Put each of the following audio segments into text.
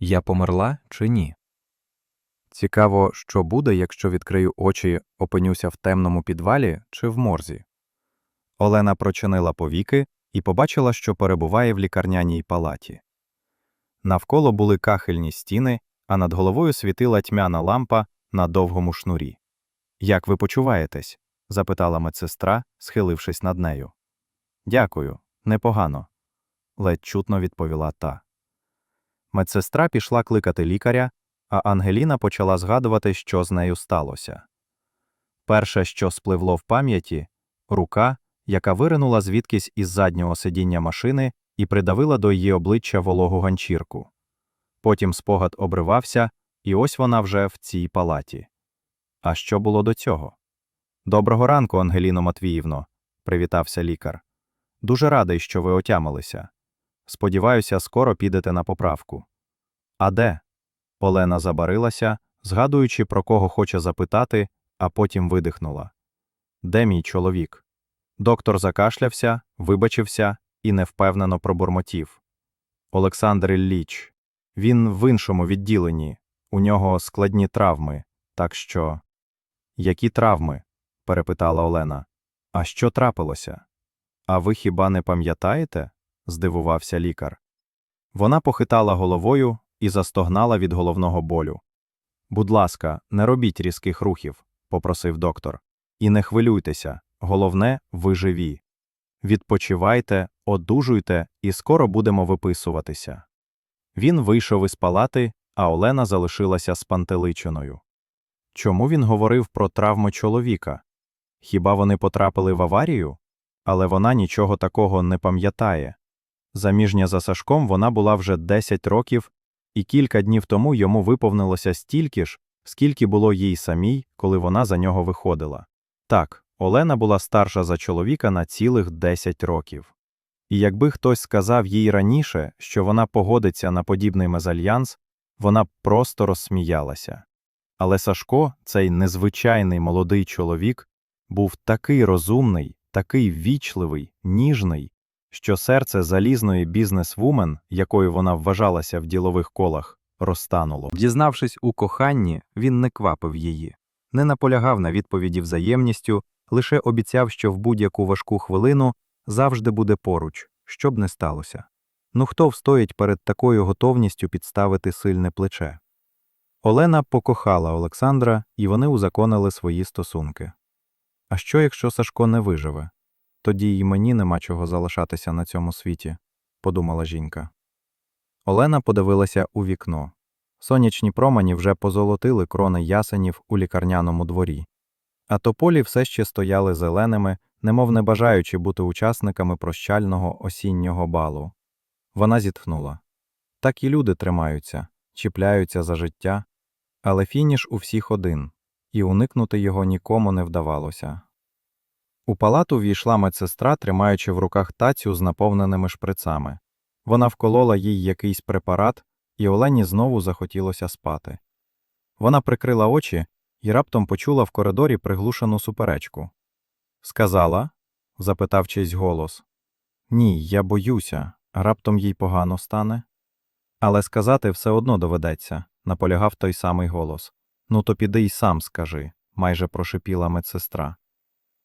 Я померла чи ні? Цікаво, що буде, якщо відкрию очі, опинюся в темному підвалі чи в морзі. Олена прочинила повіки і побачила, що перебуває в лікарняній палаті. Навколо були кахельні стіни, а над головою світила тьмяна лампа на довгому шнурі. Як ви почуваєтесь? запитала медсестра, схилившись над нею. Дякую, непогано, ледь чутно відповіла та. Медсестра пішла кликати лікаря, а Ангеліна почала згадувати, що з нею сталося. Перше, що спливло в пам'яті рука, яка виринула звідкись із заднього сидіння машини і придавила до її обличчя вологу ганчірку. Потім спогад обривався, і ось вона вже в цій палаті. А що було до цього? Доброго ранку, Ангеліно Матвіївно, привітався лікар. Дуже радий, що ви отямилися. Сподіваюся, скоро підете на поправку. А де? Олена забарилася, згадуючи, про кого хоче запитати, а потім видихнула. Де мій чоловік? Доктор закашлявся, вибачився і невпевнено пробурмотів. Олександр Ілліч. Він в іншому відділенні. У нього складні травми. Так що. Які травми? перепитала Олена. А що трапилося? А ви хіба не пам'ятаєте? Здивувався лікар. Вона похитала головою і застогнала від головного болю. Будь ласка, не робіть різких рухів, попросив доктор. І не хвилюйтеся, головне, ви живі. Відпочивайте, одужуйте, і скоро будемо виписуватися. Він вийшов із палати, а Олена залишилася спантеличеною. Чому він говорив про травми чоловіка? Хіба вони потрапили в аварію? Але вона нічого такого не пам'ятає. Заміжня за Сашком вона була вже 10 років, і кілька днів тому йому виповнилося стільки ж, скільки було їй самій, коли вона за нього виходила. Так, Олена була старша за чоловіка на цілих 10 років. І якби хтось сказав їй раніше, що вона погодиться на подібний мезальянс, вона б просто розсміялася. Але Сашко, цей незвичайний молодий чоловік, був такий розумний, такий ввічливий, ніжний, що серце залізної бізнес-вумен, якою вона вважалася в ділових колах, розтануло. Дізнавшись у коханні, він не квапив її, не наполягав на відповіді взаємністю, лише обіцяв, що в будь-яку важку хвилину завжди буде поруч, що б не сталося. Ну хто встоїть перед такою готовністю підставити сильне плече? Олена покохала Олександра, і вони узаконили свої стосунки. А що, якщо Сашко не виживе? Тоді й мені нема чого залишатися на цьому світі, подумала жінка. Олена подивилася у вікно. Сонячні промені вже позолотили крони ясенів у лікарняному дворі, а тополі все ще стояли зеленими, немов не бажаючи бути учасниками прощального осіннього балу. Вона зітхнула. Так і люди тримаються, чіпляються за життя, але фініш у всіх один, і уникнути його нікому не вдавалося. У палату війшла медсестра, тримаючи в руках тацю з наповненими шприцами. Вона вколола їй якийсь препарат, і Олені знову захотілося спати. Вона прикрила очі і раптом почула в коридорі приглушену суперечку. Сказала? запитав чийсь голос. Ні, я боюся, раптом їй погано стане. Але сказати все одно доведеться, наполягав той самий голос. Ну, то піди й сам скажи, майже прошипіла медсестра.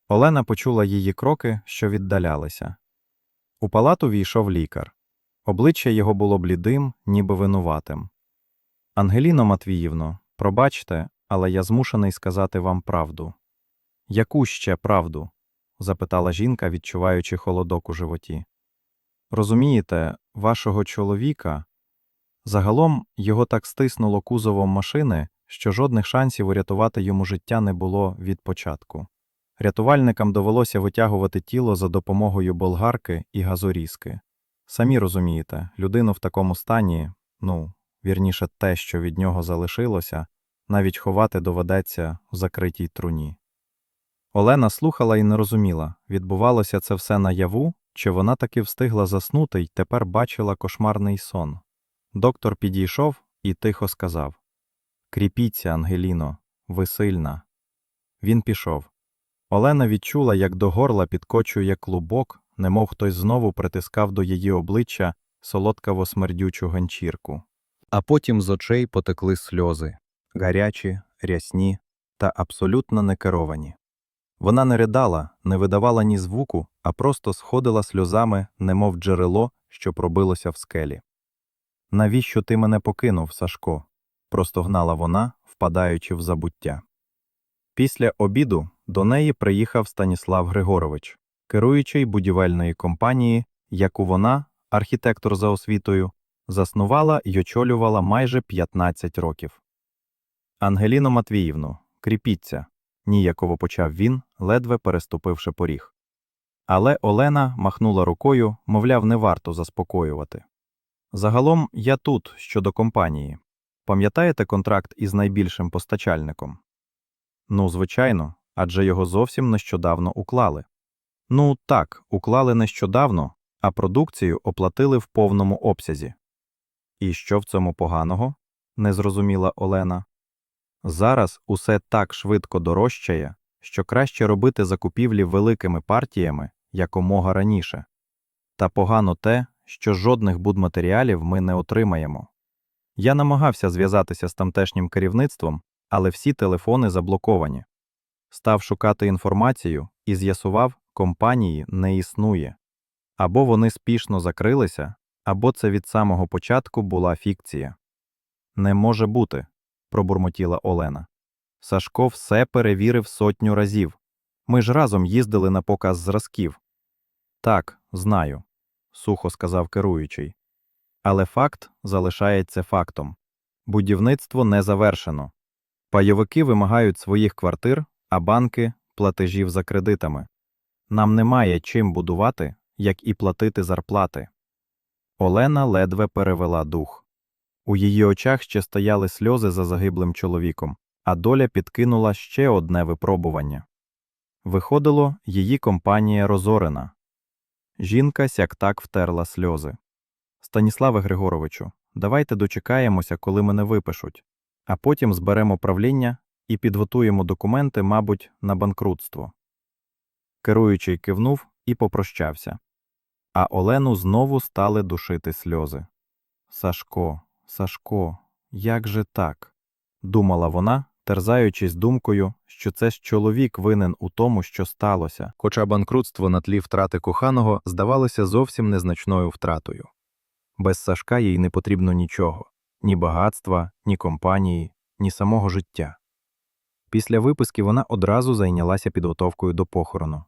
Олена почула її кроки, що віддалялися. У палату війшов лікар. Обличчя його було блідим, ніби винуватим. Ангеліно Матвіївно, пробачте, але я змушений сказати вам правду. Яку ще правду? запитала жінка, відчуваючи холодок у животі. Розумієте, вашого чоловіка. Загалом його так стиснуло кузовом машини, що жодних шансів урятувати йому життя не було від початку. Рятувальникам довелося витягувати тіло за допомогою болгарки і газорізки. Самі розумієте, людину в такому стані, ну, вірніше, те, що від нього залишилося, навіть ховати доведеться в закритій труні. Олена слухала і не розуміла, відбувалося це все наяву, чи вона таки встигла заснути й тепер бачила кошмарний сон. Доктор підійшов і тихо сказав Кріпіться, Ангеліно, ви сильна. Він пішов. Олена відчула, як до горла підкочує клубок, немов хтось знову притискав до її обличчя солодкаво смердючу ганчірку. а потім з очей потекли сльози, гарячі, рясні та абсолютно некеровані. Вона не ридала, не видавала ні звуку, а просто сходила сльозами, немов джерело, що пробилося в скелі. Навіщо ти мене покинув, Сашко? простогнала вона, впадаючи в забуття. Після обіду до неї приїхав Станіслав Григорович, керуючий будівельної компанії, яку вона, архітектор за освітою, заснувала й очолювала майже 15 років. Ангеліно Матвіївно, кріпіться, ніяково почав він, ледве переступивши поріг. Але Олена махнула рукою, мовляв, не варто заспокоювати. Загалом я тут щодо компанії. Пам'ятаєте контракт із найбільшим постачальником? Ну, звичайно, адже його зовсім нещодавно уклали. Ну, так, уклали нещодавно, а продукцію оплатили в повному обсязі. І що в цьому поганого? не зрозуміла Олена. Зараз усе так швидко дорожчає, що краще робити закупівлі великими партіями якомога раніше. Та погано те, що жодних будматеріалів ми не отримаємо. Я намагався зв'язатися з тамтешнім керівництвом, але всі телефони заблоковані. Став шукати інформацію і з'ясував, компанії не існує. Або вони спішно закрилися, або це від самого початку була фікція. Не може бути, пробурмотіла Олена. Сашко все перевірив сотню разів. Ми ж разом їздили на показ зразків. Так, знаю, сухо сказав керуючий. Але факт залишається фактом. Будівництво не завершено. Пайовики вимагають своїх квартир, а банки платежів за кредитами. Нам немає чим будувати, як і платити зарплати. Олена ледве перевела дух. У її очах ще стояли сльози за загиблим чоловіком, а доля підкинула ще одне випробування. Виходило, її компанія розорена. Жінка сяк так втерла сльози. Станіславе Григоровичу, давайте дочекаємося, коли мене випишуть, а потім зберемо правління і підготуємо документи, мабуть, на банкрутство. Керуючий кивнув і попрощався. А Олену знову стали душити сльози. Сашко, Сашко, як же так? думала вона, терзаючись думкою, що це ж чоловік винен у тому, що сталося, хоча банкрутство на тлі втрати коханого здавалося зовсім незначною втратою. Без Сашка їй не потрібно нічого ні багатства, ні компанії, ні самого життя. Після виписки вона одразу зайнялася підготовкою до похорону.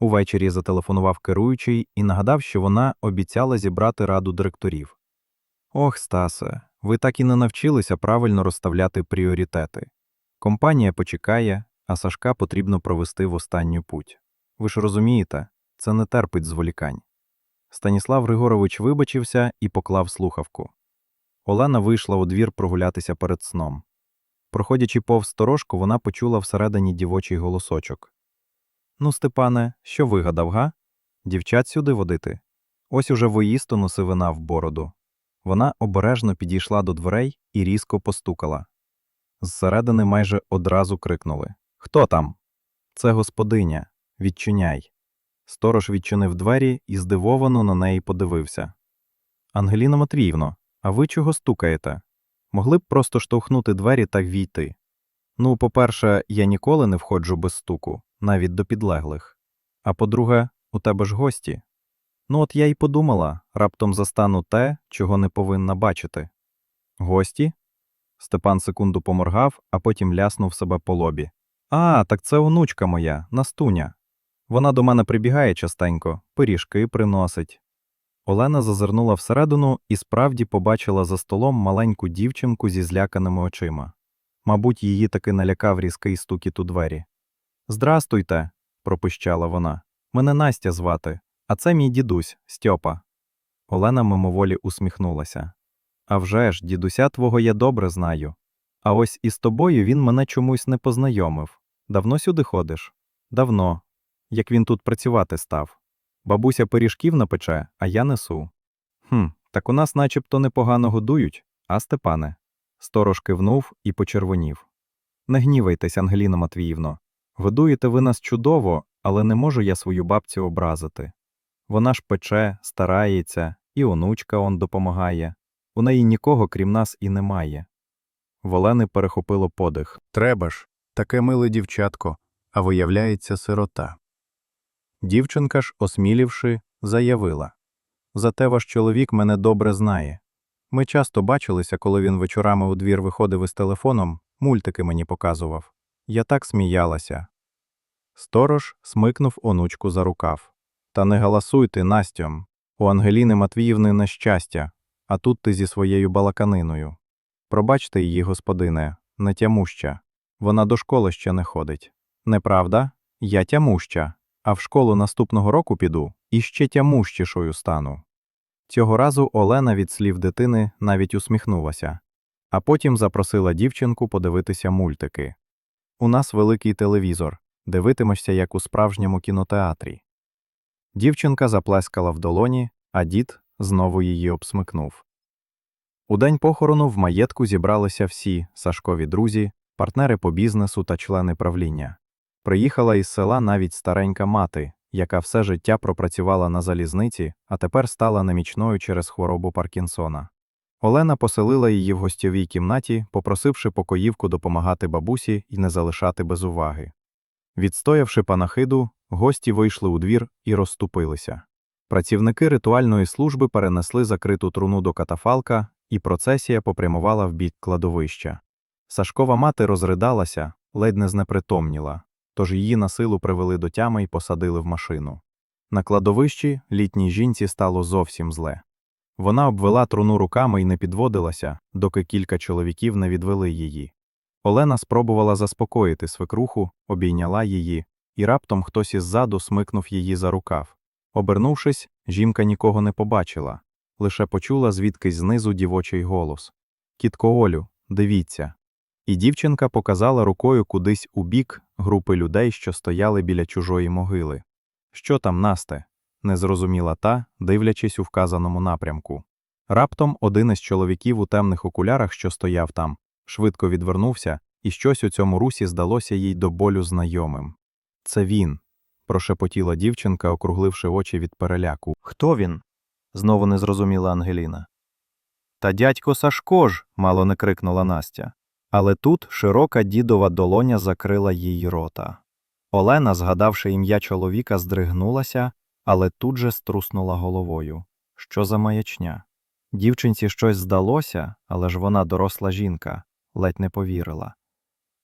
Увечері зателефонував керуючий і нагадав, що вона обіцяла зібрати раду директорів. Ох, Стасе, ви так і не навчилися правильно розставляти пріоритети. Компанія почекає, а Сашка потрібно провести в останню путь. Ви ж розумієте, це не терпить зволікань. Станіслав Григорович вибачився і поклав слухавку. Олена вийшла у двір прогулятися перед сном. Проходячи повз сторожку, вона почула всередині дівочий голосочок. Ну, Степане, що вигадав, га? Дівчат сюди водити? Ось уже воїстину сивина в бороду. Вона обережно підійшла до дверей і різко постукала. Зсередини майже одразу крикнули Хто там? Це господиня. Відчиняй. Сторож відчинив двері і здивовано на неї подивився. Ангеліна Матвіївно, а ви чого стукаєте? Могли б просто штовхнути двері та війти. Ну, по-перше, я ніколи не входжу без стуку, навіть до підлеглих. А по-друге, у тебе ж гості. Ну, от я й подумала, раптом застану те, чого не повинна бачити. Гості? Степан секунду поморгав, а потім ляснув себе по лобі. А, так це онучка моя, Настуня. Вона до мене прибігає частенько, пиріжки приносить. Олена зазирнула всередину і справді побачила за столом маленьку дівчинку зі зляканими очима. Мабуть, її таки налякав різкий стукіт у двері. Здрастуйте, пропищала вона. Мене Настя звати, а це мій дідусь Стьопа. Олена мимоволі усміхнулася. «А вже ж, дідуся твого я добре знаю. А ось із тобою він мене чомусь не познайомив. Давно сюди ходиш? Давно. Як він тут працювати став. Бабуся пиріжків напече, а я несу. Хм, так у нас начебто непогано годують, а Степане? Сторож кивнув і почервонів. Не гнівайтесь, Ангеліно Матвіївно. Годуєте ви нас чудово, але не можу я свою бабцю образити. Вона ж пече, старається, і онучка он допомагає. У неї нікого, крім нас, і немає. В Олени перехопило подих. Треба ж, таке миле дівчатко, а виявляється сирота. Дівчинка ж, осмілівши, заявила. Зате ваш чоловік мене добре знає. Ми часто бачилися, коли він вечорами у двір виходив із телефоном, мультики мені показував. Я так сміялася. Сторож смикнув онучку за рукав. Та не галасуйте, Настьом. У Ангеліни Матвіївни нещастя, а тут ти зі своєю балаканиною. Пробачте її, господине, не тямуща. Вона до школи ще не ходить. Неправда? Я тямуща, а в школу наступного року піду і ще тямущішою стану. Цього разу Олена від слів дитини навіть усміхнулася, а потім запросила дівчинку подивитися мультики. У нас великий телевізор, дивитимешся, як у справжньому кінотеатрі. Дівчинка заплескала в долоні, а дід знову її обсмикнув. У день похорону в маєтку зібралися всі Сашкові друзі, партнери по бізнесу та члени правління. Приїхала із села навіть старенька мати, яка все життя пропрацювала на залізниці, а тепер стала немічною через хворобу Паркінсона. Олена поселила її в гостьовій кімнаті, попросивши покоївку допомагати бабусі і не залишати без уваги. Відстоявши панахиду, гості вийшли у двір і розступилися. Працівники ритуальної служби перенесли закриту труну до катафалка, і процесія попрямувала в бік кладовища. Сашкова мати розридалася, ледь не знепритомніла, тож її на силу привели до тями і посадили в машину. На кладовищі літній жінці стало зовсім зле. Вона обвела труну руками і не підводилася, доки кілька чоловіків не відвели її. Олена спробувала заспокоїти свекруху, обійняла її, і раптом хтось іззаду смикнув її за рукав. Обернувшись, жінка нікого не побачила, лише почула звідкись знизу дівочий голос. Кітко Олю, дивіться. І дівчинка показала рукою кудись у бік групи людей, що стояли біля чужої могили. Що там, Насте? не зрозуміла та, дивлячись у вказаному напрямку. Раптом один із чоловіків у темних окулярах, що стояв там, швидко відвернувся, і щось у цьому русі здалося їй до болю знайомим. Це він, прошепотіла дівчинка, округливши очі від переляку. Хто він? знову не зрозуміла Ангеліна. Та дядько Сашко ж, мало не крикнула Настя. Але тут широка дідова долоня закрила їй рота. Олена, згадавши ім'я чоловіка, здригнулася, але тут же струснула головою. Що за маячня? Дівчинці щось здалося, але ж вона доросла жінка, ледь не повірила.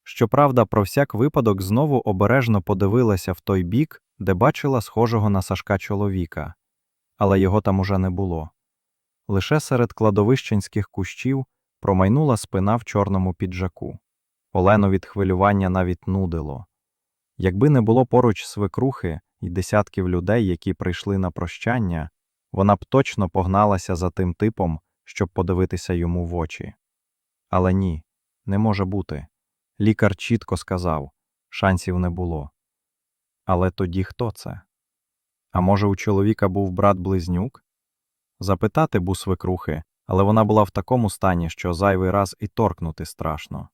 Щоправда, про всяк випадок знову обережно подивилася в той бік, де бачила схожого на Сашка чоловіка, але його там уже не було. Лише серед кладовищенських кущів промайнула спина в чорному піджаку. Олену від хвилювання навіть нудило. Якби не було поруч свекрухи і десятків людей, які прийшли на прощання, вона б точно погналася за тим типом, щоб подивитися йому в очі. Але ні, не може бути. Лікар чітко сказав шансів не було. Але тоді хто це? А може, у чоловіка був брат-близнюк? Запитати бу свекрухи, але вона була в такому стані, що зайвий раз і торкнути страшно.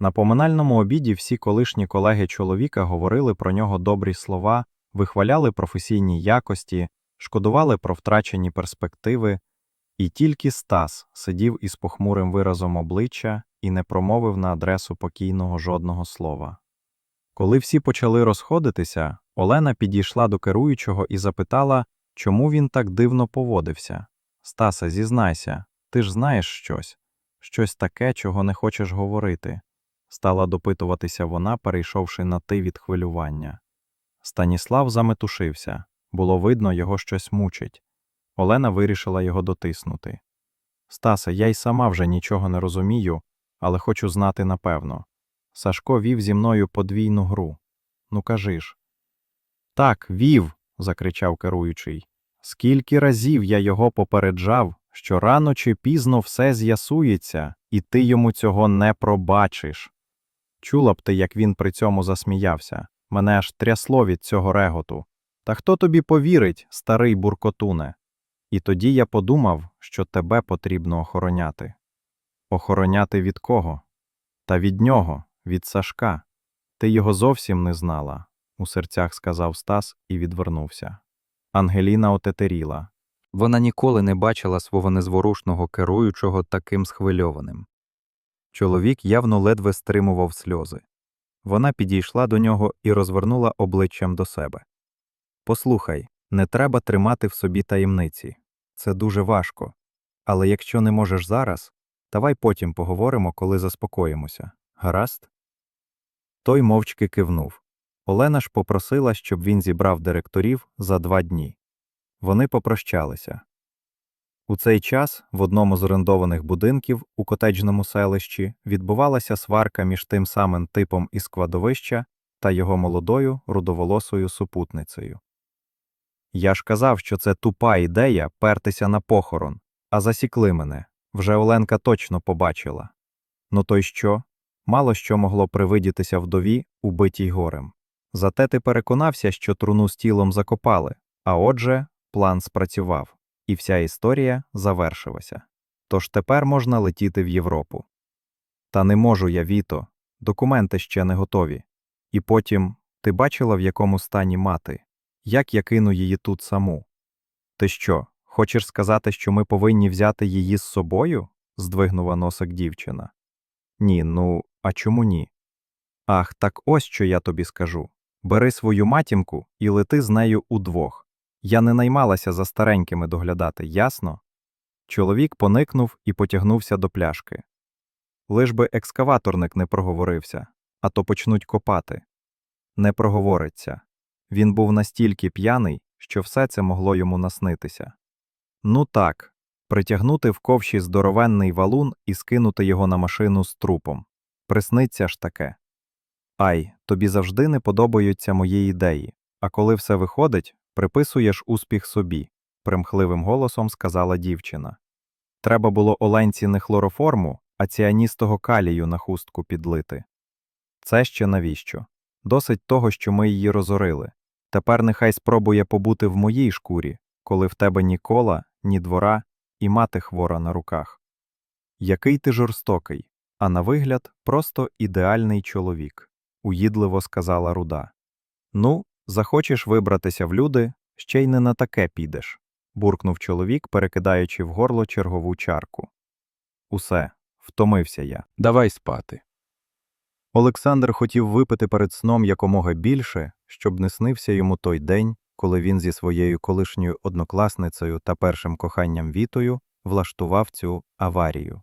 На поминальному обіді всі колишні колеги чоловіка говорили про нього добрі слова, вихваляли професійні якості, шкодували про втрачені перспективи, і тільки Стас сидів із похмурим виразом обличчя і не промовив на адресу покійного жодного слова. Коли всі почали розходитися, Олена підійшла до керуючого і запитала, чому він так дивно поводився. Стасе, зізнайся, ти ж знаєш щось, щось таке, чого не хочеш говорити. Стала допитуватися вона, перейшовши на ти від хвилювання. Станіслав заметушився, було видно, його щось мучить. Олена вирішила його дотиснути. Стасе, я й сама вже нічого не розумію, але хочу знати напевно. Сашко вів зі мною подвійну гру. Ну кажи ж. Так, вів. закричав керуючий. Скільки разів я його попереджав, що рано чи пізно все з'ясується, і ти йому цього не пробачиш. Чула б ти, як він при цьому засміявся. Мене аж трясло від цього реготу. Та хто тобі повірить, старий буркотуне? І тоді я подумав, що тебе потрібно охороняти. Охороняти від кого? Та від нього, від Сашка. Ти його зовсім не знала, у серцях сказав Стас і відвернувся. Ангеліна отетеріла. Вона ніколи не бачила свого незворушного керуючого таким схвильованим. Чоловік явно ледве стримував сльози. Вона підійшла до нього і розвернула обличчям до себе. Послухай, не треба тримати в собі таємниці. Це дуже важко. Але якщо не можеш зараз, давай потім поговоримо, коли заспокоїмося. Гаразд? Той мовчки кивнув. Олена ж попросила, щоб він зібрав директорів за два дні. Вони попрощалися. У цей час в одному з орендованих будинків у котеджному селищі відбувалася сварка між тим самим типом із складовища та його молодою рудоволосою супутницею. Я ж казав, що це тупа ідея пертися на похорон, а засікли мене. Вже Оленка точно побачила. Ну то й що? Мало що могло привидітися вдові, убитій горем. Зате ти переконався, що труну з тілом закопали, а отже, план спрацював, і вся історія завершилася. Тож тепер можна летіти в Європу. Та не можу я, Віто, документи ще не готові. І потім, ти бачила, в якому стані мати? Як я кину її тут саму? Ти що, хочеш сказати, що ми повинні взяти її з собою? здвигнула носик дівчина. Ні, ну, а чому ні? Ах, так ось що я тобі скажу. Бери свою матінку і лети з нею удвох. Я не наймалася за старенькими доглядати, ясно? Чоловік поникнув і потягнувся до пляшки. Лиш би екскаваторник не проговорився, а то почнуть копати. Не проговориться. Він був настільки п'яний, що все це могло йому наснитися. Ну так, притягнути в ковші здоровенний валун і скинути його на машину з трупом. Присниться ж таке. Ай, тобі завжди не подобаються мої ідеї, а коли все виходить, приписуєш успіх собі, примхливим голосом сказала дівчина. Треба було Оленці не хлороформу, а ціаністого калію на хустку підлити. Це ще навіщо? Досить того, що ми її розорили. Тепер нехай спробує побути в моїй шкурі, коли в тебе ні кола, ні двора, і мати хвора на руках. Який ти жорстокий, а на вигляд просто ідеальний чоловік, уїдливо сказала руда. Ну, захочеш вибратися в люди, ще й не на таке підеш, буркнув чоловік, перекидаючи в горло чергову чарку. Усе, втомився я. Давай спати. Олександр хотів випити перед сном якомога більше, щоб не снився йому той день, коли він зі своєю колишньою однокласницею та першим коханням Вітою влаштував цю аварію.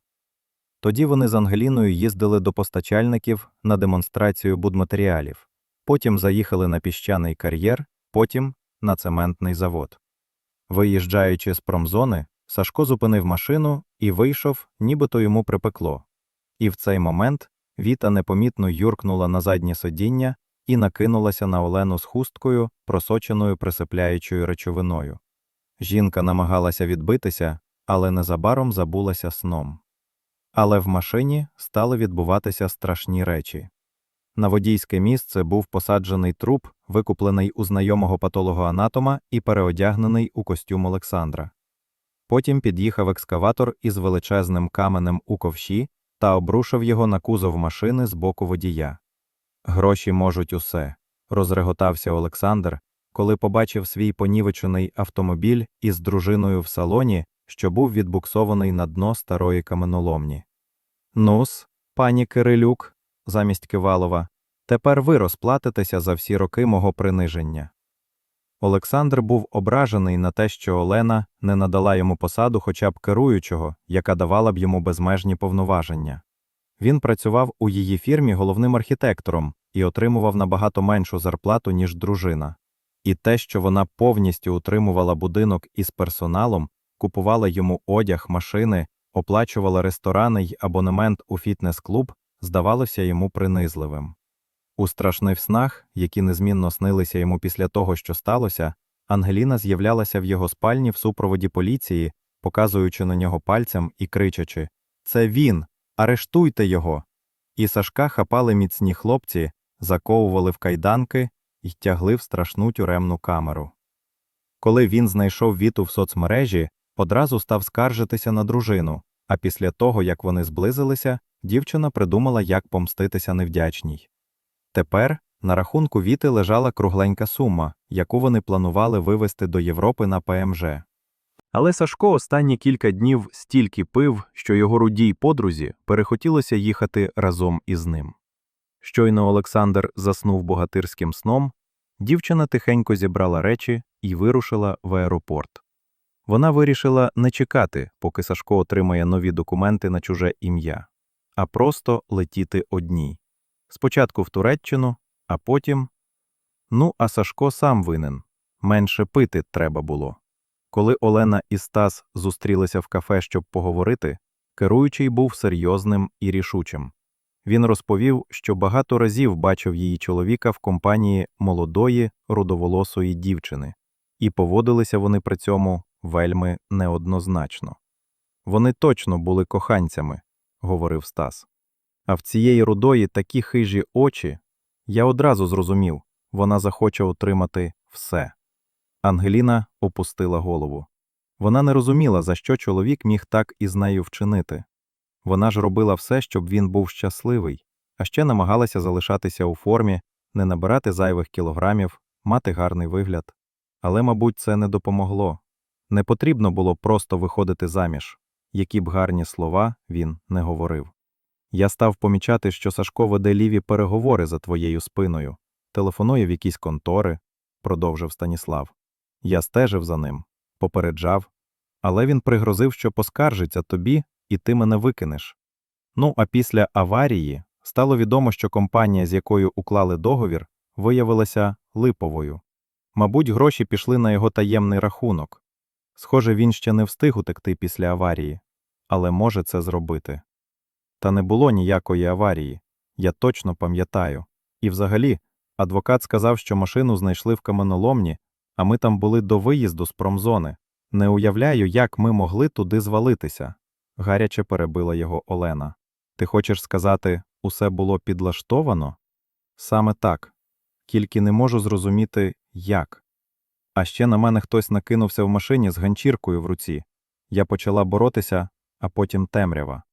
Тоді вони з Ангеліною їздили до постачальників на демонстрацію будматеріалів, потім заїхали на піщаний кар'єр, потім на цементний завод. Виїжджаючи з промзони, Сашко зупинив машину і вийшов, нібито йому припекло. І в цей момент Віта непомітно юркнула на заднє сидіння і накинулася на Олену з хусткою, просоченою присипляючою речовиною. Жінка намагалася відбитися, але незабаром забулася сном. Але в машині стали відбуватися страшні речі. На водійське місце був посаджений труп, викуплений у знайомого патологоанатома і переодягнений у костюм Олександра. Потім під'їхав екскаватор із величезним каменем у ковші та обрушив його на кузов машини з боку водія. Гроші можуть усе, розреготався Олександр, коли побачив свій понівечений автомобіль із дружиною в салоні, що був відбуксований на дно старої каменоломні. Нус, пані Кирилюк, замість Кивалова, тепер ви розплатитеся за всі роки мого приниження. Олександр був ображений на те, що Олена не надала йому посаду хоча б керуючого, яка давала б йому безмежні повноваження. Він працював у її фірмі головним архітектором і отримував набагато меншу зарплату, ніж дружина. І те, що вона повністю утримувала будинок із персоналом, купувала йому одяг, машини, оплачувала ресторани й абонемент у фітнес-клуб, здавалося йому принизливим. У страшних снах, які незмінно снилися йому після того, що сталося, Ангеліна з'являлася в його спальні в супроводі поліції, показуючи на нього пальцем і кричачи Це він! Арештуйте його! І Сашка хапали міцні хлопці, заковували в кайданки і тягли в страшну тюремну камеру. Коли він знайшов Віту в соцмережі, одразу став скаржитися на дружину, а після того, як вони зблизилися, дівчина придумала, як помститися невдячній. Тепер на рахунку Віти лежала кругленька сума, яку вони планували вивезти до Європи на ПМЖ. Але Сашко останні кілька днів стільки пив, що його рудій подрузі перехотілося їхати разом із ним. Щойно Олександр заснув богатирським сном, дівчина тихенько зібрала речі і вирушила в аеропорт. Вона вирішила не чекати, поки Сашко отримає нові документи на чуже ім'я, а просто летіти одній. Спочатку в Туреччину, а потім. Ну, а Сашко сам винен. Менше пити треба було. Коли Олена і Стас зустрілися в кафе, щоб поговорити, керуючий був серйозним і рішучим. Він розповів, що багато разів бачив її чоловіка в компанії молодої, рудоволосої дівчини, і поводилися вони при цьому вельми неоднозначно. Вони точно були коханцями, говорив Стас. А в цієї рудої такі хижі очі, я одразу зрозумів, вона захоче отримати все. Ангеліна опустила голову. Вона не розуміла, за що чоловік міг так із нею вчинити. Вона ж робила все, щоб він був щасливий, а ще намагалася залишатися у формі, не набирати зайвих кілограмів, мати гарний вигляд. Але, мабуть, це не допомогло. Не потрібно було просто виходити заміж, які б гарні слова він не говорив. Я став помічати, що Сашко веде ліві переговори за твоєю спиною, телефонує в якісь контори, продовжив Станіслав. Я стежив за ним, попереджав, але він пригрозив, що поскаржиться тобі, і ти мене викинеш. Ну, а після аварії стало відомо, що компанія, з якою уклали договір, виявилася липовою. Мабуть, гроші пішли на його таємний рахунок. Схоже, він ще не встиг утекти після аварії, але може це зробити. Та не було ніякої аварії, я точно пам'ятаю. І взагалі, адвокат сказав, що машину знайшли в каменоломні, а ми там були до виїзду з промзони. Не уявляю, як ми могли туди звалитися. Гаряче перебила його Олена. Ти хочеш сказати, усе було підлаштовано? Саме так. Тільки не можу зрозуміти, як. А ще на мене хтось накинувся в машині з ганчіркою в руці. Я почала боротися, а потім темрява.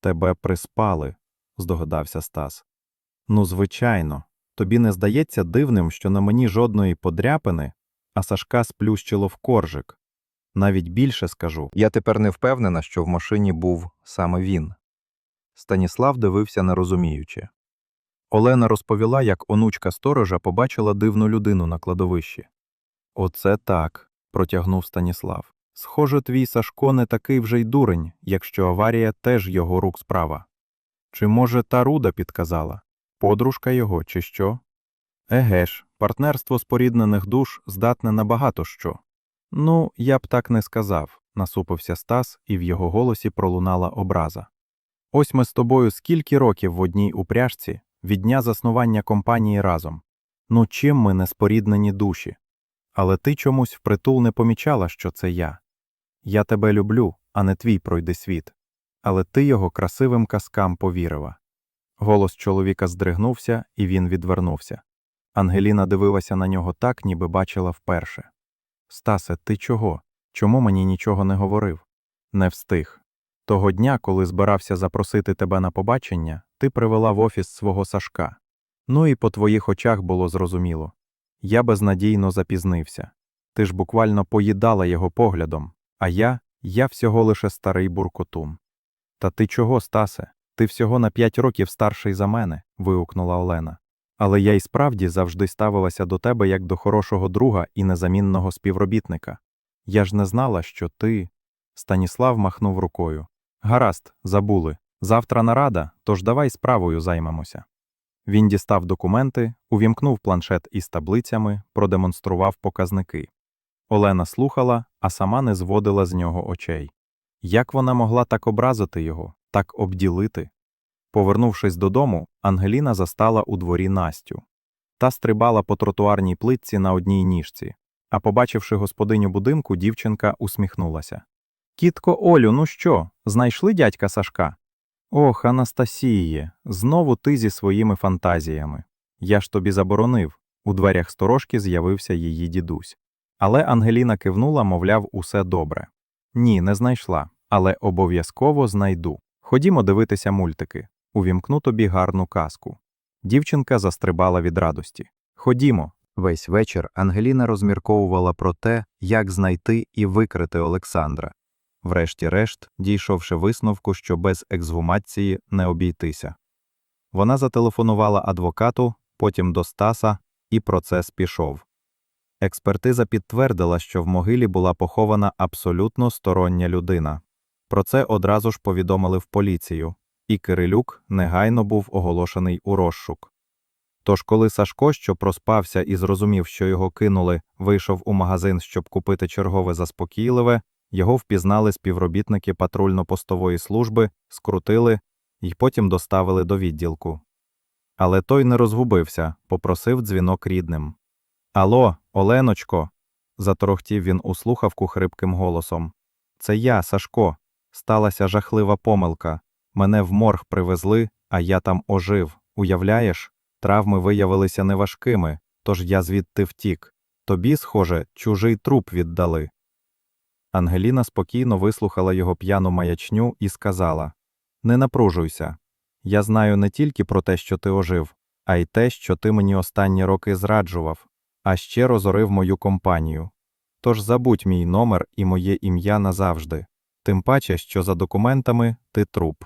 Тебе приспали, здогадався Стас. Ну, звичайно, тобі не здається дивним, що на мені жодної подряпини, а Сашка сплющило в коржик. Навіть більше скажу. Я тепер не впевнена, що в машині був саме він. Станіслав дивився нерозуміючи. Олена розповіла, як онучка сторожа побачила дивну людину на кладовищі. Оце так, протягнув Станіслав. Схоже, твій Сашко не такий вже й дурень, якщо аварія теж його рук справа. Чи, може, та руда підказала? Подружка його, чи що? Еге ж, партнерство споріднених душ здатне на багато що. Ну, я б так не сказав, насупився Стас, і в його голосі пролунала образа. Ось ми з тобою скільки років в одній упряжці від дня заснування компанії разом. Ну чим ми не споріднені душі? Але ти чомусь впритул не помічала, що це я. Я тебе люблю, а не твій пройди світ. Але ти його красивим казкам повірила. Голос чоловіка здригнувся, і він відвернувся. Ангеліна дивилася на нього так, ніби бачила вперше. Стасе, ти чого? Чому мені нічого не говорив? Не встиг. Того дня, коли збирався запросити тебе на побачення, ти привела в офіс свого Сашка. Ну і по твоїх очах було зрозуміло. Я безнадійно запізнився. Ти ж буквально поїдала його поглядом, а я, я всього лише старий буркотун. Та ти чого, Стасе? Ти всього на п'ять років старший за мене, вигукнула Олена. Але я й справді завжди ставилася до тебе як до хорошого друга і незамінного співробітника. Я ж не знала, що ти. Станіслав махнув рукою. Гаразд, забули. Завтра нарада, тож давай справою займемося. Він дістав документи, увімкнув планшет із таблицями, продемонстрував показники. Олена слухала, а сама не зводила з нього очей. Як вона могла так образити його, так обділити? Повернувшись додому, Ангеліна застала у дворі Настю. Та стрибала по тротуарній плитці на одній ніжці, а побачивши господиню будинку, дівчинка усміхнулася. Кітко Олю, ну що, знайшли дядька Сашка? Ох, Анастасіє, знову ти зі своїми фантазіями. Я ж тобі заборонив. У дверях сторожки з'явився її дідусь. Але Ангеліна кивнула, мовляв, усе добре. Ні, не знайшла, але обов'язково знайду. Ходімо дивитися мультики. Увімкну тобі гарну казку. Дівчинка застрибала від радості. Ходімо, Весь вечір Ангеліна розмірковувала про те, як знайти і викрити Олександра. Врешті-решт, дійшовши висновку, що без ексгумації не обійтися. Вона зателефонувала адвокату, потім до Стаса, і процес пішов. Експертиза підтвердила, що в могилі була похована абсолютно стороння людина. Про це одразу ж повідомили в поліцію, і Кирилюк негайно був оголошений у розшук. Тож, коли Сашко, що проспався і зрозумів, що його кинули, вийшов у магазин, щоб купити чергове заспокійливе, його впізнали співробітники патрульно-постової служби, скрутили і потім доставили до відділку. Але той не розгубився, попросив дзвінок рідним. Алло, Оленочко. заторохтів він у слухавку хрипким голосом. Це я, Сашко. Сталася жахлива помилка. Мене в морг привезли, а я там ожив. Уявляєш? Травми виявилися неважкими, тож я звідти втік. Тобі, схоже, чужий труп віддали. Ангеліна спокійно вислухала його п'яну маячню і сказала Не напружуйся. Я знаю не тільки про те, що ти ожив, а й те, що ти мені останні роки зраджував, а ще розорив мою компанію. Тож забудь мій номер і моє ім'я назавжди, тим паче, що за документами ти труп.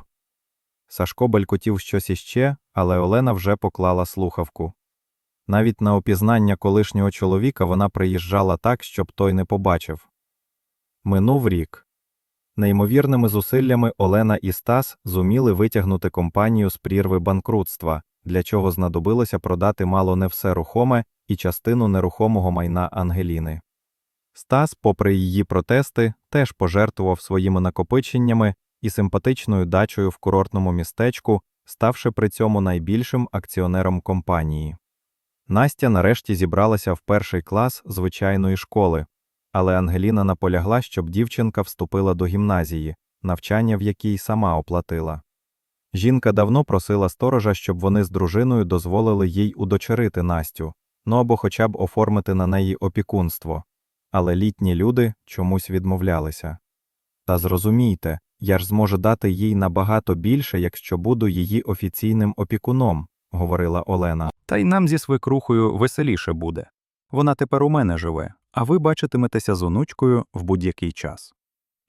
Сашко белькотів щось іще, але Олена вже поклала слухавку. Навіть на опізнання колишнього чоловіка вона приїжджала так, щоб той не побачив. Минув рік. Неймовірними зусиллями Олена і Стас зуміли витягнути компанію з прірви банкрутства, для чого знадобилося продати мало не все рухоме і частину нерухомого майна Ангеліни. Стас, попри її протести, теж пожертвував своїми накопиченнями і симпатичною дачею в курортному містечку, ставши при цьому найбільшим акціонером компанії. Настя нарешті зібралася в перший клас звичайної школи, але Ангеліна наполягла, щоб дівчинка вступила до гімназії, навчання в якій сама оплатила. Жінка давно просила сторожа, щоб вони з дружиною дозволили їй удочерити Настю, ну або хоча б оформити на неї опікунство, але літні люди чомусь відмовлялися. Та зрозумійте, я ж зможу дати їй набагато більше, якщо буду її офіційним опікуном, говорила Олена. Та й нам зі свекрухою веселіше буде. Вона тепер у мене живе, а ви бачитиметеся з онучкою в будь-який час.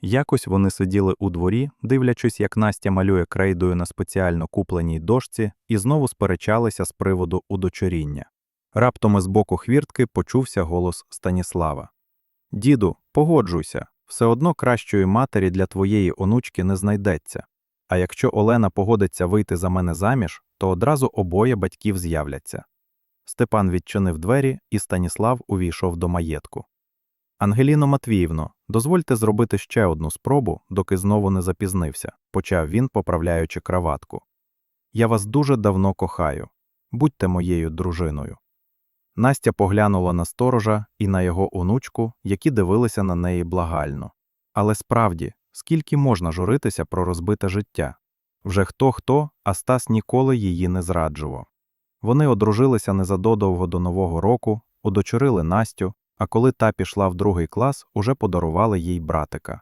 Якось вони сиділи у дворі, дивлячись, як Настя малює крейдою на спеціально купленій дошці, і знову сперечалися з приводу удочеріння. Раптом із боку хвіртки почувся голос Станіслава. Діду, погоджуйся, все одно кращої матері для твоєї онучки не знайдеться. А якщо Олена погодиться вийти за мене заміж, то одразу обоє батьків з'являться. Степан відчинив двері, і Станіслав увійшов до маєтку. Ангеліно Матвіївно, дозвольте зробити ще одну спробу, доки знову не запізнився, почав він, поправляючи краватку. Я вас дуже давно кохаю. Будьте моєю дружиною. Настя поглянула на сторожа і на його онучку, які дивилися на неї благально. Але справді, скільки можна журитися про розбите життя? Вже хто хто, а Стас ніколи її не зраджував. Вони одружилися незадовго до Нового року, удочерили Настю, а коли та пішла в другий клас, уже подарували їй братика.